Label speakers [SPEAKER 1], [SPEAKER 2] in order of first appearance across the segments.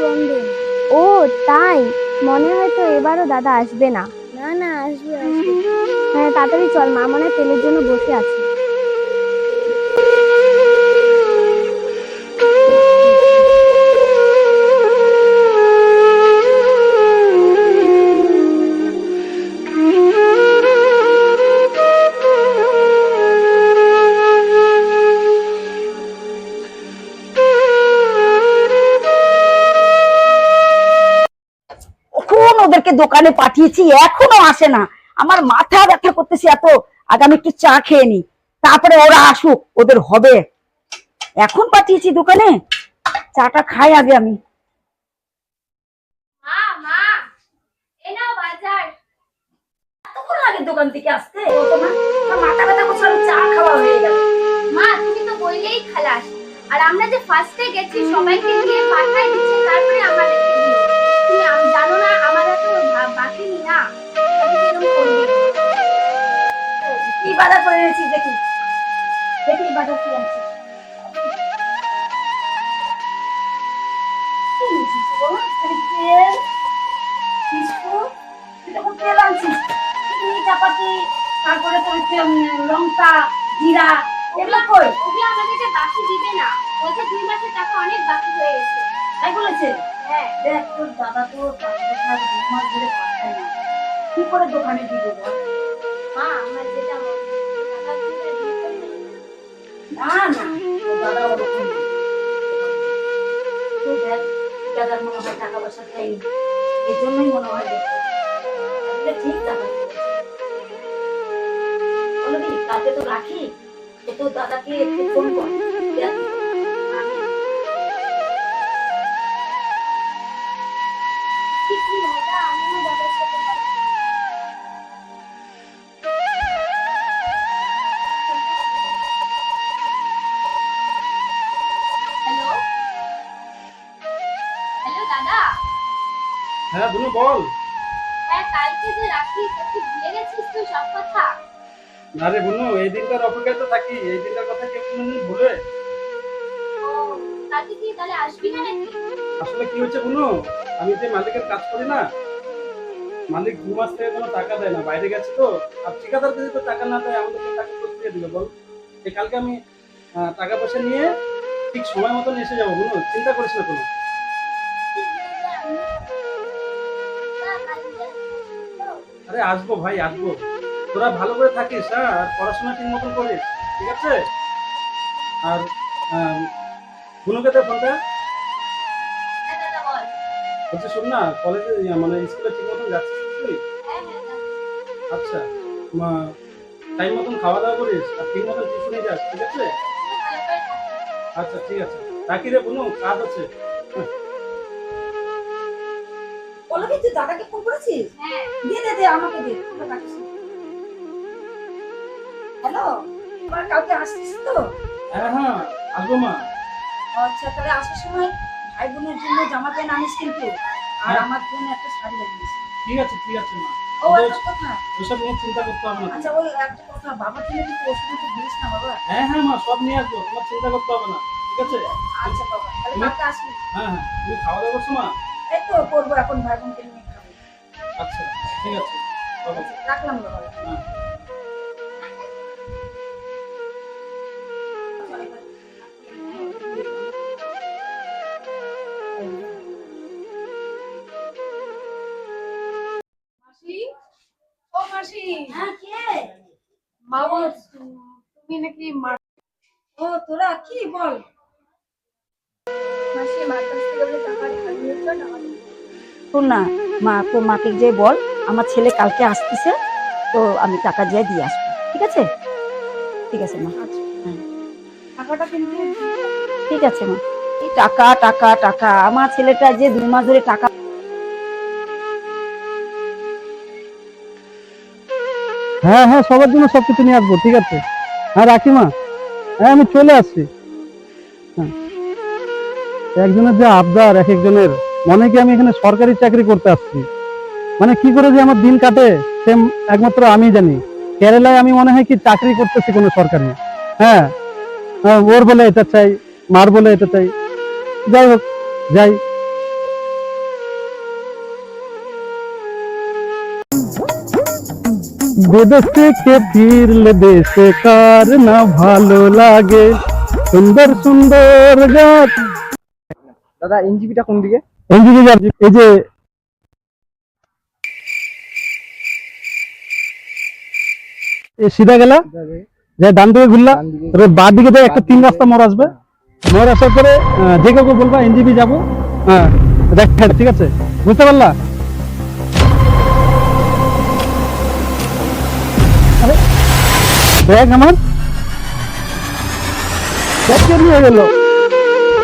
[SPEAKER 1] বন্ধন
[SPEAKER 2] ও তাই? মনে হয় তো এবারও দাদা আসবে না।
[SPEAKER 1] না না আসবে আসবে।
[SPEAKER 2] হ্যাঁ তাড়াতাড়ি চল মা মনে হয় তেলের জন্য বসে আছে।
[SPEAKER 3] ওদেরকে দোকানে পাঠিয়েছি, এখনও আসে না। আমার মাথা ব্যথা করতেছি এত আগামী একটু চা খেয়ে নি তারপরে ওরা আসুক, ওদের হবে। এখন পাঠিয়েছি দোকানে, চাটা খাই আগে আমি। দোকান থেকে আসতে। মাথা ব্যথা করছে চা খাওয়া হয়ে গেল।
[SPEAKER 2] মা, তুমি তো বললেই খালাস। আর আমরা যে ফার্স্টে গেছি, সবাইকে দিয়ে পাঠাই দিচ্ছে, তারপরে আমাদেরকে বাকি নি।
[SPEAKER 3] কি বাজার করে এনেছি দেখি। দেখি বাজার কি? খালি তেল, বিস্কুট, তেল আনছিস। চাপাতি, তারপরে তোর লঙ্কা জিরা। এগুলো কই?
[SPEAKER 2] ওগুলো আমাদেরকে বাকি দিবে না। বলছে দুই মাসের টাকা অনেক বাকি হয়ে গেছে।
[SPEAKER 3] তাই বলেছে?
[SPEAKER 2] হ্যাঁ।
[SPEAKER 3] দেখ তোর দাদা তো পাঁচ বছর দু মাস ধরে কি করে দোকানে দিব
[SPEAKER 2] মা আমার যেটা টাকা দিয়ে দিয়ে
[SPEAKER 3] না না দাদা ওরকম না। দেখ দাদার মনে হয় টাকা পয়সা দেয়নি এই জন্যই মনে হয় ঠিক টাকা। কালকে তো রাখি তো দাদাকে ফোন কর
[SPEAKER 4] হ্যাঁ দুনু বল।
[SPEAKER 2] হ্যাঁ কালকে যে রাখি তা তুই ভুলে গেছিস তো সব কথা?
[SPEAKER 4] না রে বুনু এই দিনটার অপেক্ষায় তো থাকি এই দিনটার কথা কেউ কোনোদিন ভুলে?
[SPEAKER 2] কালকে কি তাহলে আসবি না নাকি?
[SPEAKER 4] আসলে কি হচ্ছে বুনু আমি যে মালিকের কাজ করি না মালিক দু মাস থেকে কোনো টাকা দেয় না বাইরে গেছে তো। আর ঠিকাদার যদি তো টাকা না দেয় আমাদেরকে টাকা করতে দিয়ে দিবে বল? কালকে আমি টাকা পয়সা নিয়ে ঠিক সময় মতন এসে যাব বুনু চিন্তা করিস না কোনো। আরে আসব ভাই আসব। তোরা ভালো করে থাকিস হ্যাঁ? আর পড়াশোনা ঠিক মতন করিস ঠিক আছে? আর বুনুকে দে ফোনটা।
[SPEAKER 2] হ্যাঁ
[SPEAKER 4] বলছি শোন না কলেজে মানে স্কুলে ঠিক মতন যাচ্ছিস তুই
[SPEAKER 2] হ্যাঁ হ্যাঁ
[SPEAKER 4] আচ্ছা টাইম মতন খাওয়া দাওয়া করিস আর ঠিক মতন টিউশনে যাস ঠিক আছে। আচ্ছা ঠিক আছে। রাখি রে বুনু কাজ আছে।
[SPEAKER 3] বলো তুই দাদাকে ফোন করেছিস?
[SPEAKER 2] হ্যাঁ।
[SPEAKER 3] দিয়ে দে দে আমাকে দে হ্যালো আবার কালকে আসছিস তো?
[SPEAKER 4] হ্যাঁ হ্যাঁ আসব মা।
[SPEAKER 3] আচ্ছা তাহলে আসার সময় ভাই বোনের জন্য জামা প্যান্ট আনিস কিন্তু। আর
[SPEAKER 4] হ্যাঁ।
[SPEAKER 3] আমার জন্য একটা শাড়ি আনিস
[SPEAKER 4] ঠিক আছে ঠিক আছে মা।
[SPEAKER 3] ও কথা।
[SPEAKER 4] ওসব নিয়ে চিন্তা করতে হবে না।
[SPEAKER 3] আচ্ছা ওই একটা কথা কিন্তু ওষুধ দিস না বাবা?
[SPEAKER 4] হ্যাঁ হ্যাঁ মা সব নিয়ে আসব তোমার চিন্তা করতে হবে না। ঠিক আছে?
[SPEAKER 3] আচ্ছা বাবা তাহলে
[SPEAKER 4] তুমি-
[SPEAKER 3] কালকে আসবি।
[SPEAKER 4] হ্যাঁ হ্যাঁ। তুমি খাওয়া দাওয়া করছ মা?
[SPEAKER 3] এই তো করব এখন ভাই বোনকে নিয়ে খাব।
[SPEAKER 4] আচ্ছা ঠিক আছে
[SPEAKER 3] রাখলাম বাবা
[SPEAKER 4] হ্যাঁ।
[SPEAKER 1] মাসি? ও মাসি।
[SPEAKER 3] হ্যাঁ কে?
[SPEAKER 1] মা বল তুমি নাকি মা
[SPEAKER 3] ও তোরা কি বল
[SPEAKER 1] মাসি মার কাছ থেকে বলে টাকা ধার নিয়েছো না
[SPEAKER 3] শোন না মা তোর মাকে যে বল আমার ছেলে কালকে আসতেছে তো আমি টাকা দিয়ে দিয়ে আসব ঠিক আছে? ঠিক আছে মা। হ্যাঁ। ঠিক আছে মা। টাকা টাকা টাকা আমার ছেলেটা যে দুই মাস ধরে টাকা
[SPEAKER 5] হ্যাঁ হ্যাঁ সবার জন্য সবকিছু নিয়ে আসব ঠিক আছে? হ্যাঁ রাখি মা। হ্যাঁ আমি চলে আসছি। একজনের যে আবদার, এক একজনের। মনে কি আমি এখানে সরকারি চাকরি করতে আসছি? মানে কি করে যে আমার দিন কাটে সে একমাত্র আমি জানি। কেরালায় আমি মনে হয় কি চাকরি করতেছি কোনো সরকারি। হ্যাঁ, হ্যাঁ ওর বলে এটা চাই, মার বলে এটা চাই। যাই হোক, যাই। বিদেশ ফিরলে দেশে কার না ভালো লাগে? সুন্দর সুন্দর গাছ।
[SPEAKER 6] দাদা এনজিপিটা কোন দিকে?
[SPEAKER 5] এনজিপি এই যে এ সিধা গেলা যে ডান দিকে ঘুরলা
[SPEAKER 6] ডান দিকে।
[SPEAKER 5] দিকে দিয়ে একটা তিন রাস্তা মোড় আসবে মোড় আসার পরে যে কাউকে বলবা এনজিপি যাব। হ্যাঁ দেখ ঠিক আছে বুঝতে পারলা? আরে, ব্যাগ আমার। নিয়ে গেল।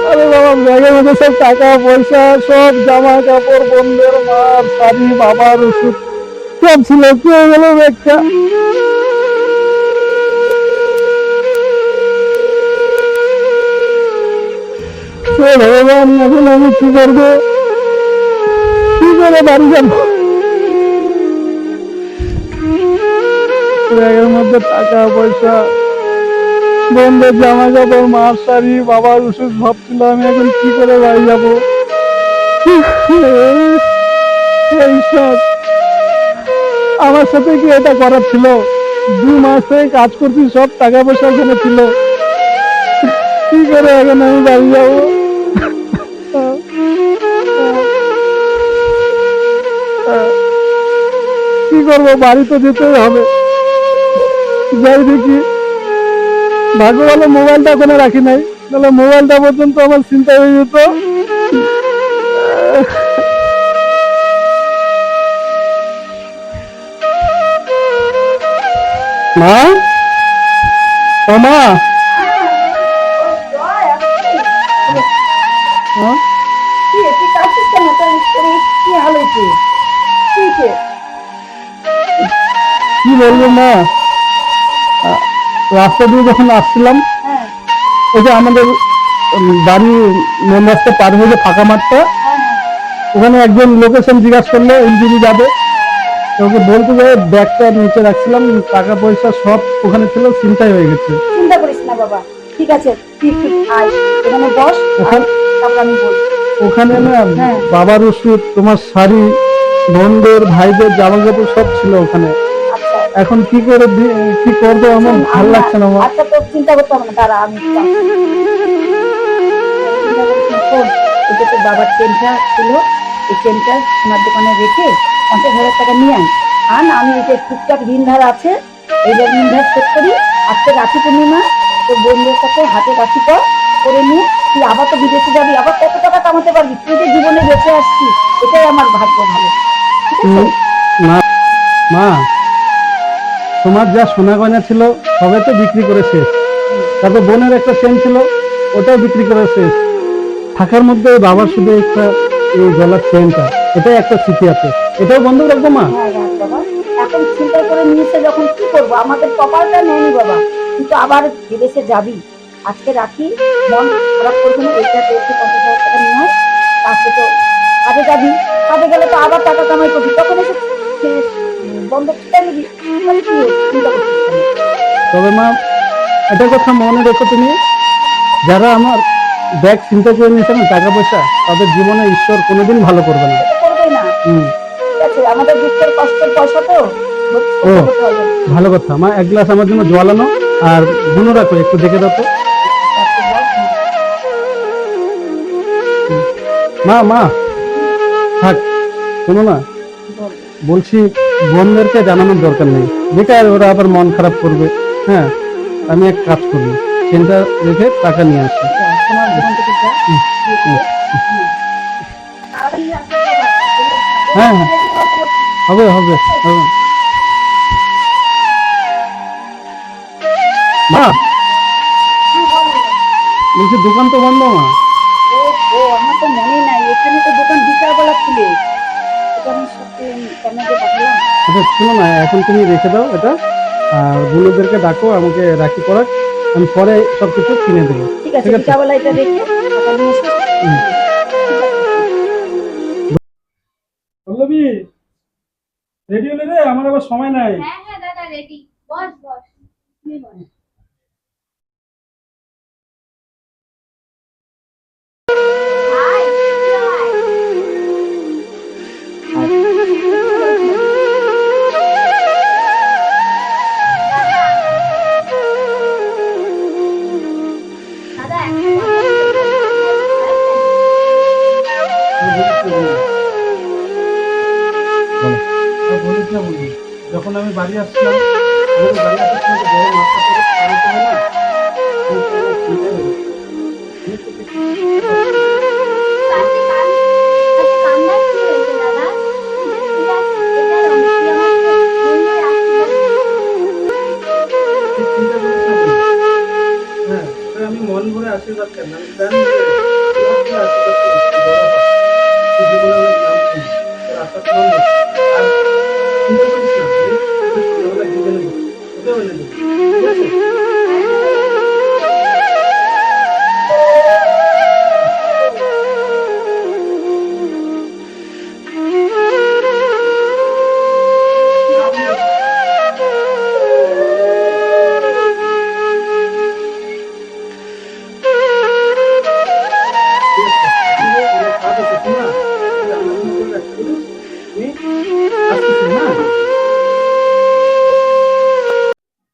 [SPEAKER 5] আরে ব্যাগের মধ্যে সব টাকা, পয়সা, সব জামা কাপড় বন্ধের মার শাড়ি, বাবার ওষুধ, সব ছিল। কি হয়ে গেল ব্যাগটা ভগবান, এখন আমি কি করব? কি করে বাড়ি যাব? ব্যাগের মধ্যে টাকা, পয়সা বন্ধের জামা কাপড় মার শাড়ি, বাবার ওষুধ ভাবছিলাম এখন কি করে বাড়ি যাব? আমার সাথে কি এটা করার ছিল? দু মাস থেকে কাজ করছি, সব টাকা পয়সা ওখানে ছিল। কি করে এখন আমি বাড়ি যাব? কি করব? বাড়ি তো যেতেই হবে। যাই দেখি। ভাগ্য ভালো মোবাইলটা ওখানে রাখি নাই। তাহলে মোবাইলটা পর্যন্ত আমার চিন্তা হয়ে যেত। মা? ও মা? হ্যাঁ?
[SPEAKER 3] কি
[SPEAKER 5] বলব মা? রাস্তা দিয়ে যখন আসছিলাম
[SPEAKER 3] হ্যাঁ।
[SPEAKER 5] ওই যে আমাদের বাড়ি মেন রাস্তা পার হয়ে যে ফাঁকা মাঠটা
[SPEAKER 3] হ্যাঁ হ্যাঁ।
[SPEAKER 5] ওখানে একজন লোকেশন জিজ্ঞাসা করলে এনজিবি যাবে। ওকে বলতে যাই ব্যাগটা নিচে রাখছিলাম টাকা পয়সা সব ওখানে ছিল চিন্তাই হয়ে গেছে।
[SPEAKER 3] চিন্তা করিস না বাবা ঠিক আছে তুই একটু আয় এখানে বস
[SPEAKER 5] ওখানে
[SPEAKER 3] তারপর আমি বলছি।
[SPEAKER 5] ওখানে না। বাবার ওষুধ তোমার শাড়ি বোনদের ভাইদের জামা কাপড় সব ছিল ওখানে। এখন কি করে কি করব আমার ভালো লাগছে না আমার।
[SPEAKER 3] আচ্ছা তোর চিন্তা করতে হবে না দাঁড়া আমি এই যে বাবার চেনটা ছিল এই চেনটা সোনার দোকানে রেখে পঞ্চাশ হাজার টাকা নিয়ে আন আন আমি এই যে টুকটাক ঋণ ধার আছে এইটা ঋণ ধার শোধ করি। আজকে রাখি পূর্ণিমা তোর বন্ধুদের সাথে হাতে রাখি কর করে নিয়ে তুই আবার তো বিদেশে যাবি আবার কত টাকা কামাতে পারবি? তুই যে জীবনে বেঁচে আসছিস এটাই আমার ভাগ্য ভালো। ঠিক আছে?
[SPEAKER 5] মা তোমার যা সোনা গয়না ছিল, সবে তো বিক্রি করে শেষ। তারপর বোনের একটা চেন ছিল, ওটাও বিক্রি করে শেষ। থাকার মধ্যে ওই বাবার শুধু একটা এই গলার চেনটা এটাই একটা স্মৃতি আছে। এটাও বন্ধ রাখব মা?
[SPEAKER 3] হ্যাঁ এখন চিন্তা করে নিয়েছে যখন কি করব? আমাদের কপালটা নেয়নি বাবা। কিন্তু আবার বিদেশে যাবি। আজকে রাখি, মন খারাপ করবি না, এইটা পেয়েছে পঞ্চাশ হাজার টাকা নিয়ে আয়। তারপরে তো কাজে যাবি। কাজে গেলে তো আবার টাকা কামাই করবি। তখন এসে
[SPEAKER 5] তবে মা এটা কথা মনে রেখো তুমি। যারা আমার ব্যাগ চিন্তা করে নিয়েছে না, টাকা পয়সা, তাদের জীবনে ঈশ্বর কোনোদিন ভালো করবে না।
[SPEAKER 3] আমাদের কষ্টের পয়সা তো
[SPEAKER 5] ও। ভালো কথা। মা, এক গ্লাস আমার জন্য জল আনো, আর গুনো রাখো, একটু দেখে দাও তো। মা মা, থাক, শোনো না। বলছি বোনদেরকে জানানোর দরকার নেই বেকার ওরা আবার মন খারাপ করবে হ্যাঁ আমি এক কাজ করব চেনটা রেখে টাকা নিয়ে আসি
[SPEAKER 3] যা, তোমার দোকান থেকে যা,
[SPEAKER 5] হুম,
[SPEAKER 3] দিয়ে
[SPEAKER 5] হুম।
[SPEAKER 3] দে। তাড়াতাড়ি আসতে হবে।
[SPEAKER 5] হ্যাঁ হ্যাঁ হবে হবে হবে মা বলছি দোকান তো বন্ধ মা
[SPEAKER 3] ও আমার তো মনে নাই এখানে তো দোকান বিকালবেলা খুলে পাঠালাম
[SPEAKER 5] আচ্ছা শোনো না এখন তুমি রেখে দাও এটা। আর বুলোদেরকে ডাকো আমাকে রাখি পরাক আমি পরে সব কিছু কিনে দেবো।
[SPEAKER 3] ঠিক আছে। বিকালবেলা এটা রেখে।
[SPEAKER 4] পল্লবী রেডি হলে রে? আমার আবার সময় নাই।
[SPEAKER 2] হ্যাঁ হ্যাঁ দাদা রেডি বস বস। যখন আমি বাড়ি আসছিলাম আমাদের বাড়ি আসার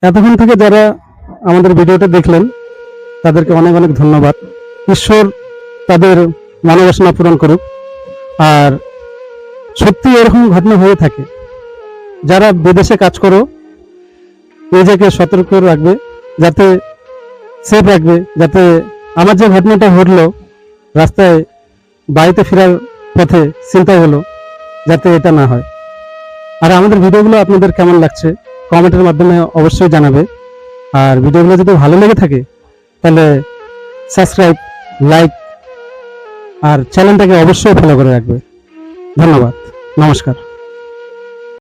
[SPEAKER 5] এতক্ষণ থেকে যারা আমাদের ভিডিওটা দেখলেন, তাদেরকে অনেক অনেক ধন্যবাদ। ঈশ্বর তাদের মনোবাসনা পূরণ করুক। আর সত্যি এরকম ঘটনা হয়ে থাকে, যারা বিদেশে কাজ করো, নিজেকে সতর্ক রাখবে, যাতে সেফ রাখবে, যাতে আমার যে ঘটনাটা ঘটলো, রাস্তায় বাড়িতে ফেরার পথে চিন্তা হলো যাতে এটা না হয়। আর আমাদের ভিডিওগুলো আপনাদের কেমন লাগছে কমেন্টের মাধ্যমে অবশ্যই জানাবে। আর ভিডিওগুলো যদি ভালো লেগে থাকে, তাহলে সাবস্ক্রাইব লাইক আর চ্যানেলটাকে অবশ্যই ফলো করে রাখবে। ধন্যবাদ। নমস্কার।